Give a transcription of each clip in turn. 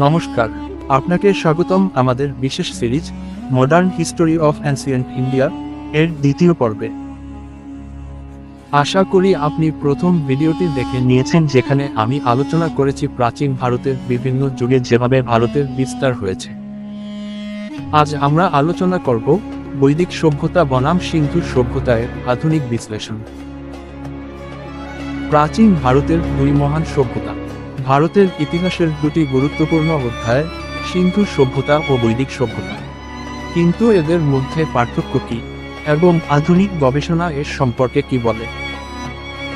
নমস্কার, আপনাকে স্বাগতম আমাদের বিশেষ series modern history of ancient India এর দ্বিতীয় পর্বে। আশা করি আপনি প্রথম ভিডিওটি দেখে নিয়েছেন যেখানে আমি আলোচনা করেছি প্রাচীন ভারতের বিভিন্ন যুগে যেভাবে ভারতের বিস্তার হয়েছে। আজ আমরা আলোচনা করব বৈদিক সভ্যতা বনাম সিন্ধু সভ্যতায় আধুনিক বিশ্লেষণ। প্রাচীন ভারতের দুই মহান সভ্যতা ভারতের ইতিহাসের দুটি গুরুত্বপূর্ণ অধ্যায় সিন্ধু সভ্যতা ও বৈদিক সভ্যতা। কিন্তু এদের মধ্যে পার্থক্য কি এবং আধুনিক গবেষণা এর সম্পর্কে কি বলে?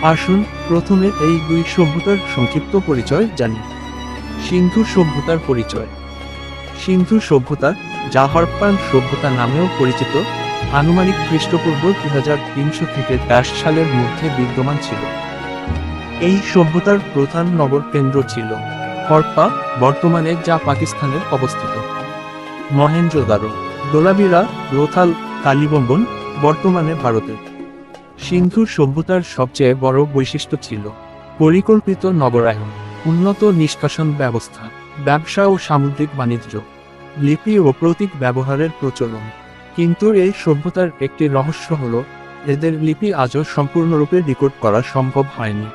আসুন প্রথমে এই দুই সভ্যতার সংক্ষিপ্ত পরিচয় জানি। সিন্ধু সভ্যতার পরিচয়। সিন্ধু সভ্যতা যা হরপ্পান সভ্যতা নামেও পরিচিত, আনুমানিক খ্রিস্টপূর্ব দুই হাজার তিনশো থেকে দাস সালের মধ্যে বিদ্যমান ছিল। এই সভ্যতার প্রধান নগর কেন্দ্র ছিল। হরপ্পা বর্তমানে যা পাকিস্তানের অবস্থিত। মহেঞ্জোদারো দোলাবিরা, রোথাল, কালিবঙ্গন, বর্তমানে ভারতের। সিন্ধু সভ্যতার সবচেয়ে বড় বৈশিষ্ট্য ছিল পরিকল্পিত নগরায়ন, উন্নত নিষ্কাশন ব্যবস্থা, ব্যবসা ও সামুদ্রিক বাণিজ্য, লিপি ও প্রতীক ব্যবহারের প্রচলন। কিন্তু এই সভ্যতার একটি রহস্য হল, এদের লিপি আজও সম্পূর্ণরূপে রেকর্ড করা সম্ভব হয়নি।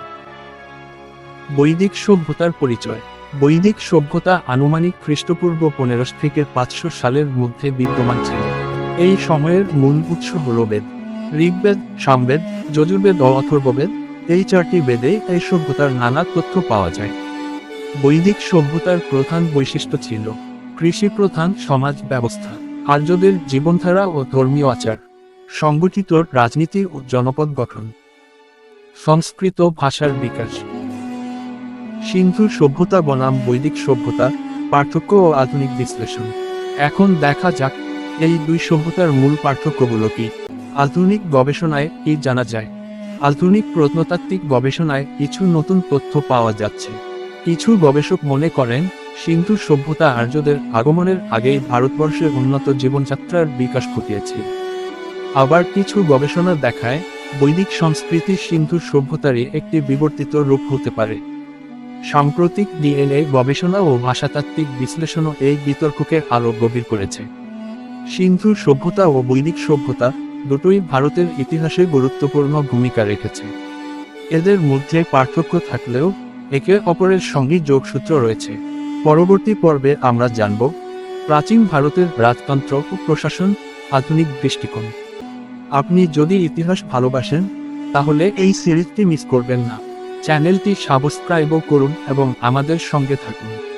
বৈদিক সভ্যতার পরিচয়। বৈদিক সভ্যতা আনুমানিক খ্রিস্টপূর্ব পনেরোশ থেকে পাঁচশো সালের মধ্যে বিদ্যমান ছিল। এই সময়ের মূল উৎস হল বেদ। ঋগ্বেদ, সামবেদ, যজুর্বেদ ও অথর্ববেদ, এই চারটি বেদে এই সভ্যতার নানা তথ্য পাওয়া যায়। বৈদিক সভ্যতার প্রধান বৈশিষ্ট্য ছিল কৃষি প্রধান সমাজ ব্যবস্থা, আর্যদের জীবনধারা ও ধর্মীয় আচার, সংগঠিত রাজনীতি ও জনপদ গঠন, সংস্কৃত ভাষার বিকাশ। সিন্ধু সভ্যতা, বনাম, বৈদিক সভ্যতা, পার্থক্য ও আধুনিক বিশ্লেষণ। এখন দেখা যাক, এই দুই সভ্যতার মূল পার্থক্যগুলো কি? আধুনিক গবেষণায় কি জানা যায়? আধুনিক প্রত্নতাত্ত্বিক গবেষণায় কিছু নতুন তথ্য পাওয়া যাচ্ছে। কিছু গবেষক মনে করেন সিন্ধু সভ্যতা আর্যদের আগমনের আগেই ভারতবর্ষের উন্নত জীবনযাত্রার বিকাশ ঘটিয়েছে। আবার কিছু গবেষণা দেখায়, বৈদিক সংস্কৃতি সিন্ধু সভ্যতারই একটি বিবর্তিত রূপ হতে পারে। সাম্প্রতিক ডিএনএ গবেষণা ও ভাষাতাত্ত্বিক বিশ্লেষণও এই বিতর্ককে আরও গভীর করেছে। সিন্ধু সভ্যতা ও বৈদিক সভ্যতা দুটোই ভারতের ইতিহাসে গুরুত্বপূর্ণ ভূমিকা রেখেছে। এদের মধ্যে পার্থক্য থাকলেও একে অপরের সঙ্গে যোগসূত্র রয়েছে। পরবর্তী পর্বে আমরা জানব প্রাচীন ভারতের রাজতন্ত্র ও প্রশাসন আধুনিক দৃষ্টিকোণ। আপনি যদি ইতিহাস ভালোবাসেন, তাহলে এই সিরিজটি মিস করবেন না। চ্যানেলটি সাবস্ক্রাইবও করুন এবং আমাদের সঙ্গে থাকুন।